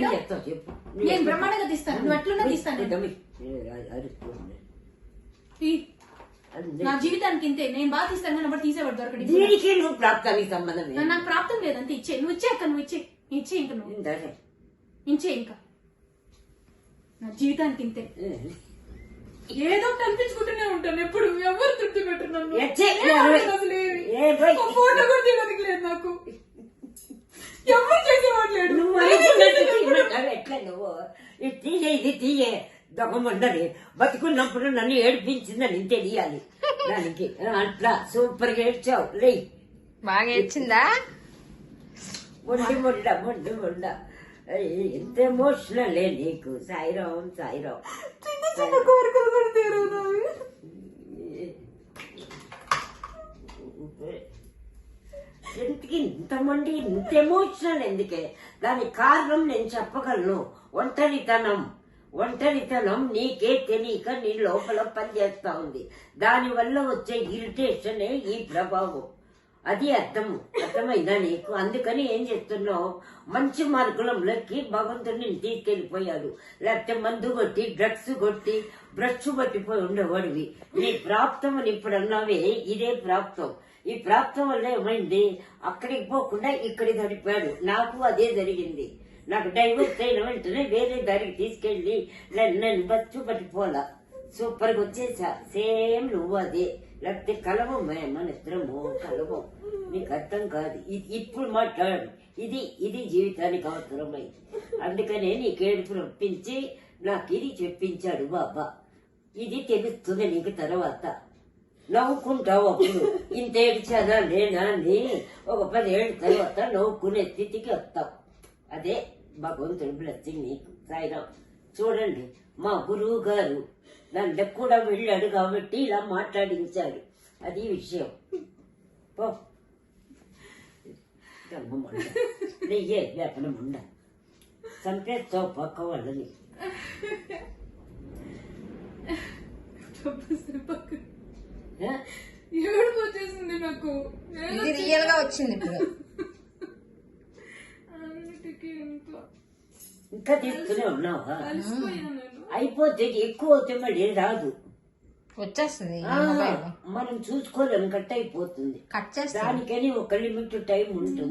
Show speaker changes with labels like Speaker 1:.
Speaker 1: చెప్పు.
Speaker 2: నేను బ్రహ్మాండంగా తీస్తాను. నువ్వు ఎట్లున్నా తీస్తాను. నేను. ఈ. నా జీవితానికి ఇంతే. నేను బాగా తీస్తాను కానీ ఎవరు తీసేవాడు దొరకడు
Speaker 1: దీనికి నువ్వు ప్రాప్తానికి సంబంధం ఏంటి?
Speaker 2: నాకు ప్రాప్తం లేదంతే ఇచ్చే. నువ్వు ఇచ్చే అక్క నువ్వు ఇచ్చే. ఇచ్చే ఇంకా నువ్వు.
Speaker 1: ఇందాకే.
Speaker 2: ఇంచే ఇంకా. నా జీవితానికి ఇంతే. ఏదో ఒకటి అనిపించుకుంటూనే ఉంటాను ఎప్పుడు. ఎవరు తృప్తి పెట్టరు నన్ను.
Speaker 1: ఎచ్చే,
Speaker 2: ఏ ఆలోచన అసలు ఏమి?
Speaker 1: ఏ పోయ్.
Speaker 2: ఒక ఫోటో కూడా తీయడానికి లేదు నాకు ఎవరు చేసేవాడు లేడు
Speaker 1: నువ్వు
Speaker 2: నేనే
Speaker 1: అనుకున్నట్టు
Speaker 2: చేసేదాన్ని కూడా.
Speaker 1: తీయమంటావు ఎట్లా నువ్వు? ఇది తీయే ఇది తీయే. దొంగమండలి బతుకున్నప్పుడు నన్ను ఏడిపించిందని తెలియాలి. దానికి. అట్లా సూపర్గా ఏడ్చావు. లే.
Speaker 3: బాగా ఇచ్చిందా
Speaker 1: మొండి మొండ మొండి మొండ. ఎంత ఎమోషనల్ లే నీకు. సాయిరాం సాయిరాం.
Speaker 2: చిన్న చిన్న కోరికలు కూడా
Speaker 1: ఇంతకి ఇంతమంది ఇంత ఎమోషనల్ ఎందుకే? దానికి కారణం నేను చెప్పగలను. ఒంటరితనం. ఒంటరితనం నీకే తెలియక నీ లోపల పనిచేస్తా ఉంది. దాని వల్ల వచ్చే ఇరిటేషనే ఈ ప్రభావం. అది అర్థం అర్థమైందా నీకు? అందుకని ఏం చేస్తున్నావు? మంచి మార్గులంలోకి భగవంతుడిని తీసుకెళ్ళిపోయాడు లేకపోతే మందు కొట్టి డ్రగ్స్ కొట్టి బ్రష్ పట్టిపోయి ఉండేవాడివి. నీ ప్రాప్తం అని ఇప్పుడు అన్నావే ఇదే ప్రాప్తం. ఈ ప్రాప్తం వల్ల ఏమైంది? అక్కడికి పోకుండా ఇక్కడికి గడిపాడు నాకు అదే జరిగింది. నాకు డైవర్స్ అయిన వెంటనే వేరే దారికి తీసుకెళ్ళి నేను బస్సు పట్టిపోలా సూపర్గా వచ్చేసా. సేమ్ నువ్వు అదే. లేకపోతే కలవం మన ఇద్దరము కలవం నీకు అర్థం కాదు. ఇది ఇప్పుడు మాట్లాడు. ఇది ఇది జీవితానికి అవసరమైంది. అందుకనే నీకు ఏడుపు రప్పించి నాకు ఇది చెప్పించాడు బాబా. ఇది తెలుస్తుంది నీకు తర్వాత. నవ్వుకుంటావు అప్పుడు. ఇంత ఏడ్చానా లేనా అని ఒక పదేళ్ళ తర్వాత నవ్వుకునే స్థితికి వస్తావు. అదే భగవంతుడి బ్లెస్సింగ్ నీకు. సాయిరామ్. చూడండి మా గురువు గారు నన్ను కూడా వెళ్ళాడు కాబట్టి ఇలా మాట్లాడించాడు. అది విషయం. నెయ్యే లేపనముండ చంపేస్తావు పక్క వాళ్ళని?
Speaker 2: ఏడుపు వచ్చేసింది నాకు.
Speaker 3: ఇది రియల్గా వచ్చింది ఇప్పుడు.
Speaker 1: ఇంకా తీస్తూనే ఉన్నావా అయిపోతే ఎక్కువ అవుతే మళ్ళీ రాదు.
Speaker 3: వచ్చేస్తుంది
Speaker 1: మనం చూసుకోలేం కట్ అయిపోతుంది.
Speaker 3: కట్
Speaker 1: దానికని ఒక లిమిట్ టైం ఉంటుంది.